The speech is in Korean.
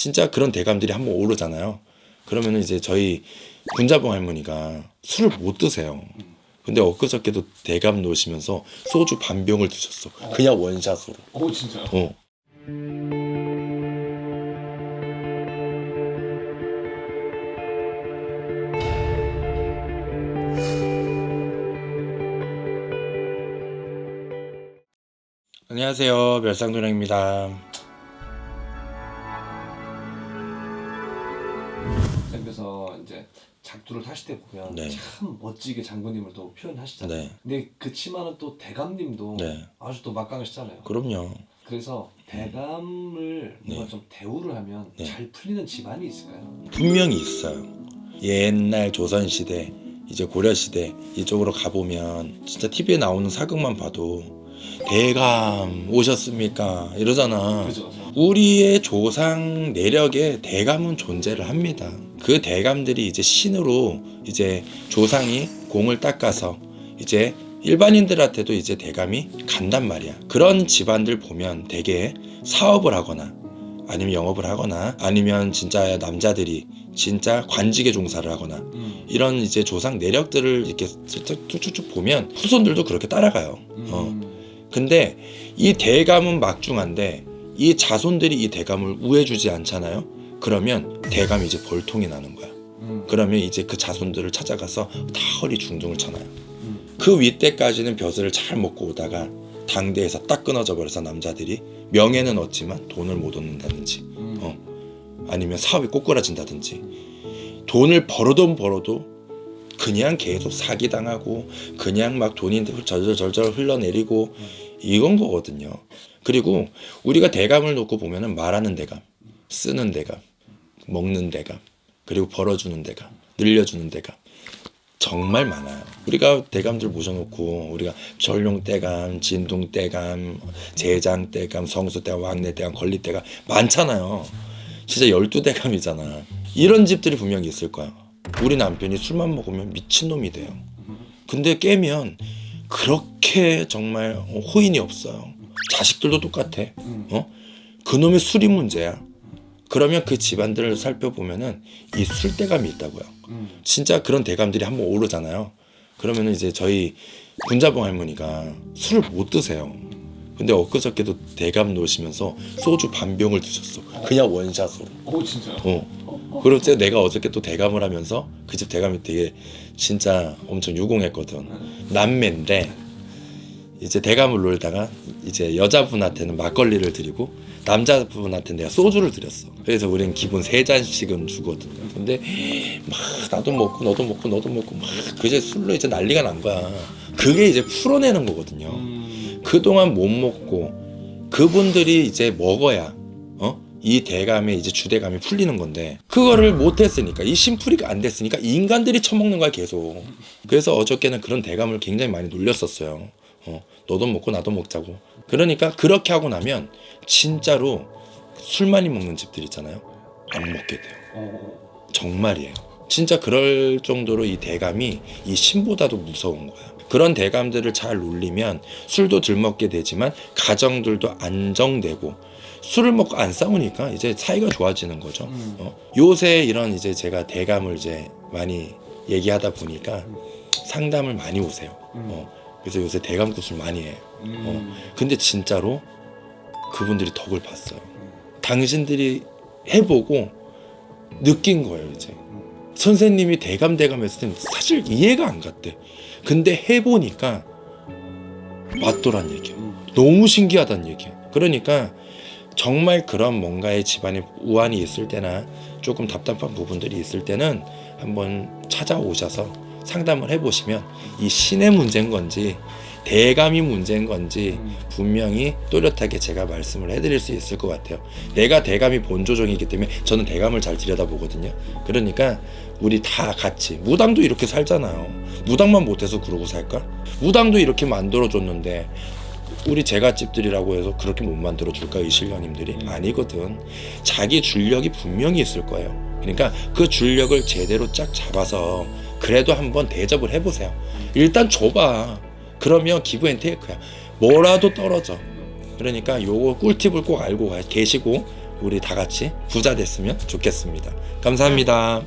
진짜 그런 대감들이 한번 오르잖아요. 그러면 은 이제 저희 군자봉 할머니가 술을 못 드세요. 근데 엊그저께도 대감 놓으시면서 소주 반 병을 드셨어. 그냥 원샷으로. 오 진짜. 어. 안녕하세요. 멸상도령입니다. 그래서 이제 작두를 타실 때 보면 네. 참 멋지게 장군님을 또 표현하시잖아요. 네. 근데 그치만은 또 대감님도 네. 아주 또 막강하시잖아요. 그럼요. 그래서 대감을 뭔가 네. 좀 대우를 하면 네. 잘 풀리는 집안이 있을까요? 분명히 있어요. 옛날 조선 시대, 이제 고려 시대 이쪽으로 가 보면 진짜 TV에 나오는 사극만 봐도 대감 오셨습니까? 이러잖아. 그죠, 그죠. 우리의 조상 내력에 대감은 존재를 합니다. 그 대감들이 이제 신으로 이제 조상이 공을 닦아서 이제 일반인들한테도 이제 대감이 간단 말이야. 그런 집안들 보면 되게 사업을 하거나 아니면 영업을 하거나 아니면 진짜 남자들이 진짜 관직에 종사를 하거나 음. 이런 이제 조상 내력들을 이렇게 쭉쭉쭉 보면 후손들도 그렇게 따라가요. 어. 음. 근데 이 대감은 막중한데 이 자손들이 이 대감을 우해주지 않잖아요. 그러면 대감이 이제 벌통이 나는 거야. 음. 그러면 이제 그 자손들을 찾아가서 다 허리 중둥을 쳐놔요. 음. 그 윗대까지는 벼슬을 잘 먹고 오다가 당대에서 딱 끊어져 버려서 남자들이 명예는 얻지만 돈을 못 얻는다든지 음. 어. 아니면 사업이 꼬꾸라진다든지 돈을 벌어도 벌어도 그냥 계속 사기당하고 그냥 막 돈이 절절절절 흘러내리고 이건 거거든요. 그리고 우리가 대감을 놓고 보면은 말하는 대감, 쓰는 대감, 먹는 대감, 그리고 벌어주는 대감, 늘려주는 대감 정말 많아요. 우리가 대감들 모셔놓고 우리가 전룡 대감, 진동 대감, 제장 대감, 성수 대감, 왕래 대감, 건리 대감 많잖아요. 진짜 열두 대감이잖아. 이런 집들이 분명히 있을 거야. 우리 남편이 술만 먹으면 미친놈이 돼요. 근데 깨면 그렇게 정말 호인이 없어요. 자식들도 똑같아. 어? 그놈의 술이 문제야. 그러면 그 집안들을 살펴보면은 이 술대감이 있다고요. 음. 진짜 그런 대감들이 한번 오르잖아요. 그러면은 이제 저희 군자봉 할머니가 술을 못 드세요. 근데 엊그저께도 대감 놓으시면서 소주 반 병을 드셨어. 그냥 원샷으로. 오 진짜. 어. 그리고 이제 내가 어저께 또 대감을 하면서 그 집 대감이 되게 진짜 엄청 유공했거든. 남매인데 이제 대감을 놀다가 이제 여자분한테는 막걸리를 드리고 남자분한테 내가 소주를 드렸어. 그래서 우리는 기본 세 잔씩은 주거든요. 근데 막 나도 먹고 너도 먹고 너도 먹고 막 그제 술로 이제 난리가 난 거야. 그게 이제 풀어내는 거거든요. 음. 그동안 못 먹고 그분들이 이제 먹어야 어? 이 대감의 이제 주대감이 풀리는 건데 그거를 못 했으니까 이 심풀이가 안 됐으니까 인간들이 처먹는 거야 계속 그래서 어저께는 그런 대감을 굉장히 많이 놀렸었어요 어, 너도 먹고 나도 먹자고 그러니까 그렇게 하고 나면 진짜로 술 많이 먹는 집들 있잖아요 안 먹게 돼요 어. 정말이에요. 진짜 그럴 정도로 이 대감이 이 신보다도 무서운 거야. 그런 대감들을 잘 놀리면 술도 덜 먹게 되지만 가정들도 안정되고 술을 먹고 안 싸우니까 이제 사이가 좋아지는 거죠. 음. 어. 요새 이런 이제 제가 대감을 이제 많이 얘기하다 보니까 상담을 많이 오세요. 음. 어. 그래서 요새 대감 구슬 많이 해요. 음. 근데 진짜로 그분들이 덕을 봤어요. 당신들이 해보고 느낀 거예요, 이제. 선생님이 대감 대감 했을 때는 사실 이해가 안 갔대. 근데 해보니까 맞더란 얘기야. 음. 너무 신기하다는 얘기야. 그러니까 정말 그런 뭔가의 집안에 우환이 있을 때나 조금 답답한 부분들이 있을 때는 한번 찾아오셔서 상담을 해보시면 이 신의 문제인 건지 대감이 문제인 건지 음. 분명히 또렷하게 제가 말씀을 해드릴 수 있을 것 같아요. 내가 대감이 본조종이기 때문에 저는 대감을 잘 들여다보거든요. 그러니까 우리 다 같이 무당도 이렇게 살잖아요. 무당만 못해서 그러고 살까? 무당도 이렇게 만들어줬는데 우리 제갓집들이라고 해서 그렇게 못 만들어 줄까 이 신령님들이 아니거든. 자기 줄력이 분명히 있을 거예요. 그러니까 그 줄력을 제대로 쫙 잡아서 그래도 한번 대접을 해보세요. 일단 줘봐. 그러면 기브 앤 테이크야. 뭐라도 떨어져. 그러니까 요거 꿀팁을 꼭 알고 가- 계시고 우리 다 같이 부자 됐으면 좋겠습니다. 감사합니다.